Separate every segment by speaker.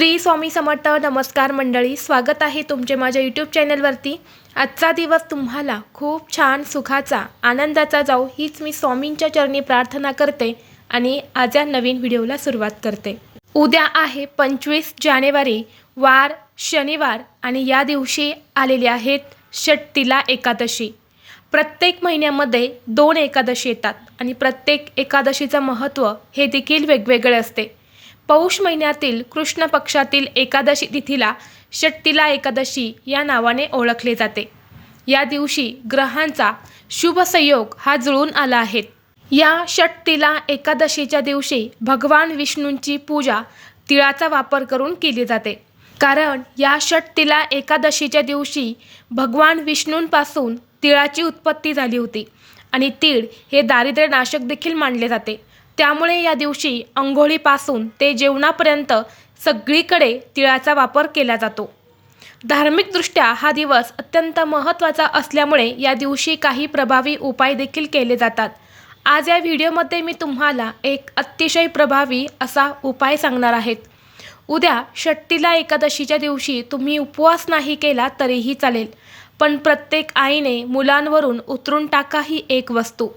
Speaker 1: श्री स्वामी समर्थ नमस्कार मंडळी स्वागत आहे तुमचे माझ्या यूट्यूब चॅनलवरती आजचा दिवस तुम्हाला खूप छान सुखाचा आनंदाचा जाऊ हीच मी स्वामींच्या चरणी प्रार्थना करते आणि आज या नवीन व्हिडिओला सुरुवात करते. उद्या आहे पंचवीस जानेवारी वार शनिवार आणि या दिवशी आलेले आहेत षट्टीला एकादशी. प्रत्येक महिन्यामध्ये दोन एकादशी येतात आणि प्रत्येक एकादशीचं महत्त्व हे देखील वेगवेगळे असते. पौष महिन्यातील कृष्ण पक्षातील एकादशी तिथीला षट्टीला एकादशी या नावाने ओळखले जाते. या दिवशी ग्रहांचा शुभ संयोग हा जुळून आला आहे. या षट्टीला एकादशीच्या दिवशी भगवान विष्णूंची पूजा तिळाचा वापर करून केली जाते. कारण या षट्टीला एकादशीच्या दिवशी भगवान विष्णूंपासून तिळाची उत्पत्ती झाली होती आणि तीळ हे दारिद्र्यनाशक देखील मानले जाते. त्यामुळे या दिवशी अंघोळीपासून ते जेवणापर्यंत सगळीकडे तिळाचा वापर केला जातो. धार्मिकदृष्ट्या हा दिवस अत्यंत महत्त्वाचा असल्यामुळे या दिवशी काही प्रभावी उपाय देखील केले जातात. आज या व्हिडिओमध्ये मी तुम्हाला एक अतिशय प्रभावी असा उपाय सांगणार आहेत. उद्या षट्टीला एकादशीच्या दिवशी तुम्ही उपवास नाही केला तरीही चालेल पण प्रत्येक आईने मुलांवरून उतरून टाका ही एक वस्तू.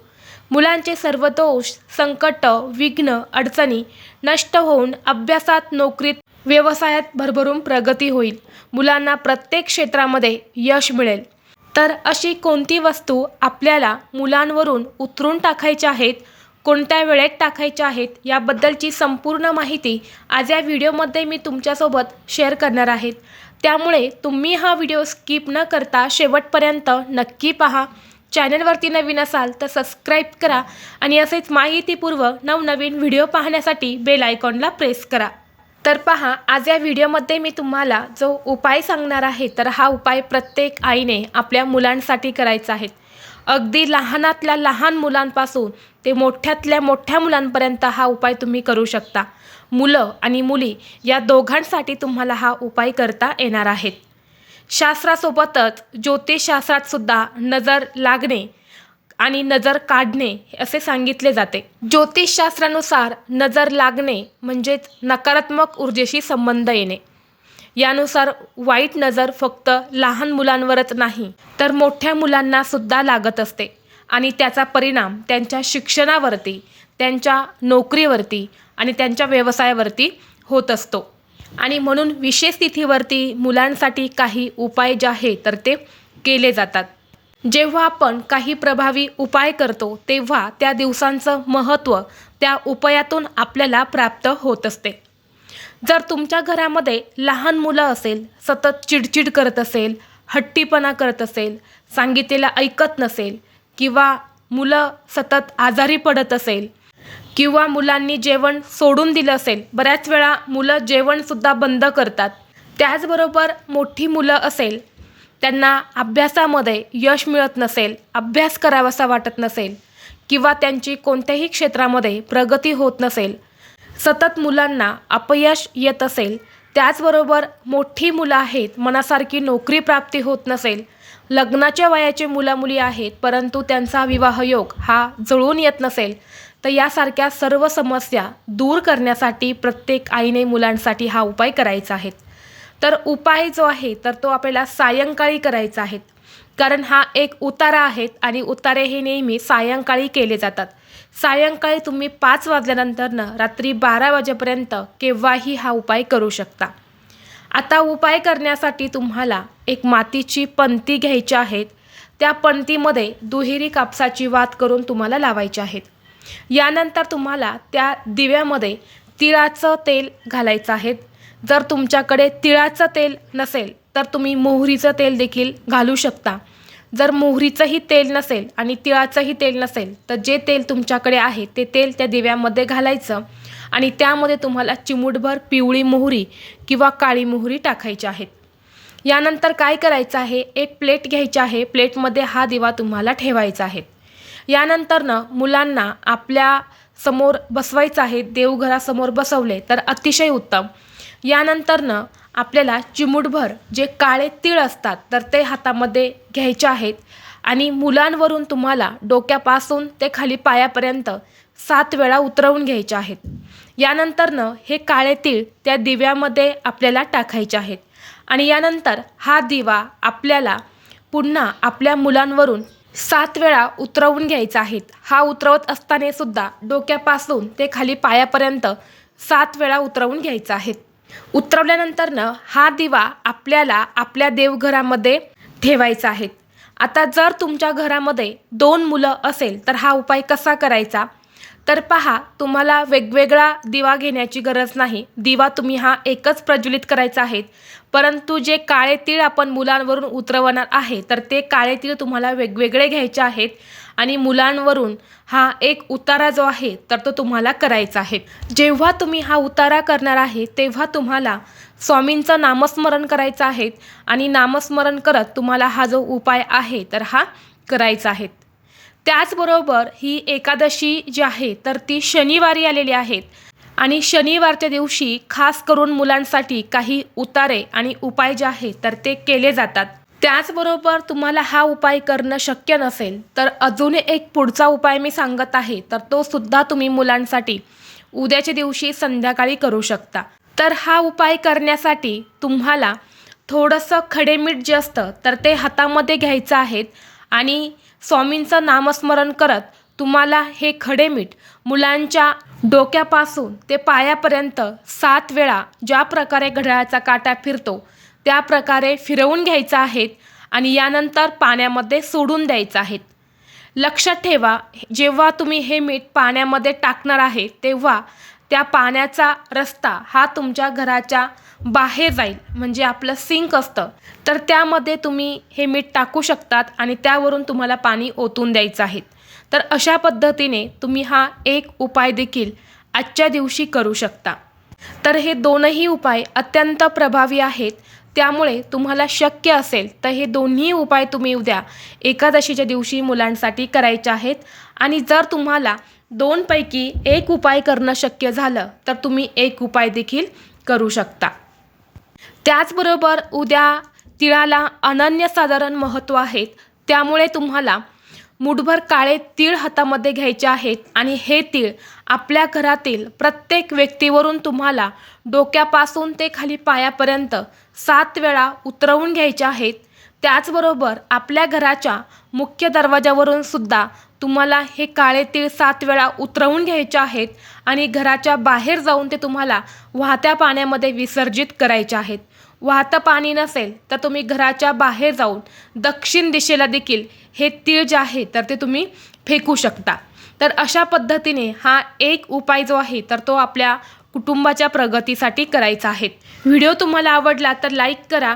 Speaker 1: मुलांचे सर्व दोष संकट विघ्न अडचणी नष्ट होऊन अभ्यासात नोकरीत व्यवसायात भरभरून प्रगती होईल. मुलांना प्रत्येक क्षेत्रामध्ये यश मिळेल. तर अशी कोणती वस्तू आपल्याला मुलांवरून उतरून टाकायच्या आहेत कोणत्या वेळेत टाकायच्या आहेत याबद्दलची संपूर्ण माहिती आज या व्हिडिओमध्ये मी तुमच्यासोबत शेअर करणार आहेत त्यामुळे तुम्ही हा व्हिडिओ स्किप न करता शेवटपर्यंत नक्की पहा. चॅनलवरती नवीन असाल तर सबस्क्राईब करा आणि असेच माहितीपूर्व नवनवीन व्हिडिओ पाहण्यासाठी बेल आयकॉनला प्रेस करा. तर पहा आज या व्हिडिओमध्ये मी तुम्हाला जो उपाय सांगणार आहे तर हा उपाय प्रत्येक आईने आपल्या मुलांसाठी करायचा आहे. अगदी लहानातल्या लहान मुलांपासून ते मोठ्यातल्या मोठ्या मुलांपर्यंत हा उपाय तुम्ही करू शकता. मुलं आणि मुली या दोघांसाठी तुम्हाला हा उपाय करता येणार आहेत. शास्त्रासोबतच ज्योतिषशास्त्रात सुद्धा नजर लागणे आणि नजर काढणे असे सांगितले जाते. ज्योतिषशास्त्रानुसार नजर लागणे म्हणजेच नकारात्मक ऊर्जेशी संबंध येणे. यानुसार वाईट नजर फक्त लहान मुलांवरच नाही तर मोठ्या मुलांना सुद्धा लागत असते आणि त्याचा परिणाम त्यांच्या शिक्षणावरती त्यांच्या नोकरीवरती आणि त्यांच्या व्यवसायावरती होत असतो. आणि म्हणून विशेष तिथीवरती मुलांसाठी काही उपाय जे आहे तर ते केले जातात. जेव्हा आपण काही प्रभावी उपाय करतो तेव्हा त्या दिवसांचं महत्त्व त्या उपायातून आपल्याला प्राप्त होत असते. जर तुमच्या घरामध्ये लहान मुलं असेल सतत चिडचिड करत असेल हट्टीपणा करत असेल सांगितलेलं ऐकत नसेल किंवा मुलं सतत आजारी पडत असेल किंवा मुलांनी जेवण सोडून दिलं असेल बऱ्याच वेळा मुलं जेवणसुद्धा बंद करतात. त्याचबरोबर मोठी मुलं असेल त्यांना अभ्यासामध्ये यश मिळत नसेल अभ्यास करावासा वाटत नसेल किंवा त्यांची कोणत्याही क्षेत्रामध्ये प्रगती होत नसेल सतत मुलांना अपयश येत असेल त्याचबरोबर मोठी मुलं आहेत मनासारखी नोकरी प्राप्ती होत नसेल लग्नाच्या वयाचे मुलामुली आहेत परंतु त्यांचा विवाहयोग हा जुळून येत नसेल तर यासारख्या सर्व समस्या दूर करण्यासाठी प्रत्येक आईने मुलांसाठी हा उपाय करायचा आहे. तर उपाय जो आहे तर तो आपल्याला सायंकाळी करायचा आहे. कारण हा एक उतारा आहेत आणि उतारे हे नेहमी सायंकाळी केले जातात. सायंकाळी तुम्ही पाच वाजल्यानंतरनं रात्री बारा वाजेपर्यंत केव्हाही हा उपाय करू शकता. आता उपाय करण्यासाठी तुम्हाला एक मातीची पंती घ्यायची आहेत त्या पंतीमध्ये दुहेरी कापसाची वात करून तुम्हाला लावायची आहेत यानंतर तुम्हाला त्या दिव्यामध्ये तिळाचं तेल घालायचं आहे. जर तुमच्याकडे तिळाचं तेल नसेल तर तुम्ही मोहरीचं तेल देखील घालू शकता. जर मोहरीचंही तेल नसेल आणि तिळाचंही तेल नसेल तर जे तेल तुमच्याकडे आहे ते तेल त्या दिव्यामध्ये घालायचं आणि त्यामध्ये तुम्हाला चिमूटभर पिवळी मोहरी किंवा काळी मोहरी टाकायची आहेत यानंतर काय करायचं आहे? एक प्लेट घ्यायची आहे. प्लेटमध्ये हा दिवा तुम्हाला ठेवायचा आहे. यानंतरनं मुलांना आपल्यासमोर बसवायचं आहे देवघरासमोर बसवले तर अतिशय उत्तम. यानंतरनं आपल्याला चिमूटभर जे काळे तीळ असतात तर ते हातामध्ये घ्यायचे आहेत आणि मुलांवरून तुम्हाला डोक्यापासून ते खाली पायापर्यंत सात वेळा उतरवून घ्यायचे आहेत. यानंतरनं हे काळे तीळ त्या दिव्यामध्ये आपल्याला टाकायचे आहेत. आणि यानंतर हा दिवा आपल्याला पुन्हा आपल्या मुलांवरून सात वेळा उतरवून घ्यायचा आहेत. हा उतरवत असताना सुद्धा डोक्यापासून ते खाली पायापर्यंत सात वेळा उतरवून घ्यायचा आहेत. उतरवल्यानंतरनं हा दिवा आपल्याला आपल्या देवघरामध्ये ठेवायचा आहे. आता जर तुमच्या घरामध्ये दोन मुलं असेल तर हा उपाय कसा करायचा? तर पहा तुम्हाला वेगवेगळा दिवा घेण्याची गरज नाही. दिवा तुम्ही हा एकच प्रज्वलित करायचा आहे परंतु जे काळे तीळ आपण मुलांवरून उतरवणार आहे तर ते काळे तीळ तुम्हाला वेगवेगळे घ्यायचे आहेत आणि मुलांवरून हा एक उतारा जो आहे तर तो तुम्हाला करायचा आहे. जेव्हा तुम्ही हा उतारा करणार आहे तेव्हा तुम्हाला स्वामींचं नामस्मरण करायचं आहे आणि नामस्मरण करत तुम्हाला हा जो उपाय आहे तर हा करायचा आहे. त्याचबरोबर ही एकादशी जी आहे तर ती शनिवारी आलेली आहेत आणि शनिवारच्या दिवशी खास करून मुलांसाठी काही उतारे आणि उपाय जे आहे तर ते केले जातात. त्याचबरोबर तुम्हाला हा उपाय करणं शक्य नसेल तर अजून एक पुढचा उपाय मी सांगत आहे तर तो सुद्धा तुम्ही मुलांसाठी उद्याच्या दिवशी संध्याकाळी करू शकता. तर हा उपाय करण्यासाठी तुम्हाला थोडंसं खडेमीठ जे असतं तर ते हातामध्ये घ्यायचं आहेत आणि स्वामींचं नामस्मरण करत तुम्हाला हे खडे मीठ मुलांच्या डोक्यापासून ते पायापर्यंत सात वेळा ज्या प्रकारे घड्याळाचा काटा फिरतो त्या प्रकारे फिरवून घ्यायचा आहेत आणि यानंतर पाण्यामध्ये सोडून द्यायचं आहेत. लक्षात ठेवा जेव्हा तुम्ही हे मीठ पाण्यामध्ये टाकणार आहे तेव्हा त्या पाण्याचा रस्ता हा तुमच्या घराच्या बाहेर जाईल म्हणजे आपलं सिंक असतं. तर त्यामध्ये तुम्ही हे मीठ टाकू शकतात आणि त्यावरून तुम्हाला पाणी ओतून द्यायचं आहे. तर अशा पद्धतीने तुम्ही हा एक उपाय देखील आजच्या दिवशी करू शकता. तर हे दोनही उपाय अत्यंत प्रभावी आहेत. त्यामुळे तुम्हाला शक्य असेल तर हे दोन्ही उपाय तुम्ही उद्या एकादशीच्या दिवशी मुलांसाठी करायचे आहेत. आणि जर तुम्हाला दोनपैकी एक उपाय करणं शक्य झालं तर तुम्ही एक उपाय देखील करू शकता. त्याचबरोबर उद्या तिळाला अनन्यसाधारण महत्त्व आहे. त्यामुळे तुम्हाला मुठभर काळे तीळ हातामध्ये घ्यायचे आहेत आणि हे तीळ आपल्या घरातील प्रत्येक व्यक्तीवरून तुम्हाला डोक्यापासून ते खाली पायापर्यंत सात वेळा उतरवून घ्यायचे आहेत. त्याचबरोबर आपल्या घराच्या मुख्य दरवाजावरून सुद्धा तुम्हाला हे काळे तीळ सात वेळा उतरवून घ्यायचे आहेत आणि घराच्या बाहेर जाऊन ते तुम्हाला वाहत्या पाण्यामध्ये विसर्जित करायचे आहेत. वाहतं पाणी नसेल तर तुम्ही घराच्या बाहेर जाऊन दक्षिण दिशेला देखील हे तीळ जे आहे तर ते तुम्ही फेकू शकता. तर अशा पद्धतीने हा एक उपाय जो आहे तर तो आपल्या कुटुंबाच्या प्रगतीसाठी करायचा आहे. व्हिडिओ तुम्हाला आवडला तर लाईक करा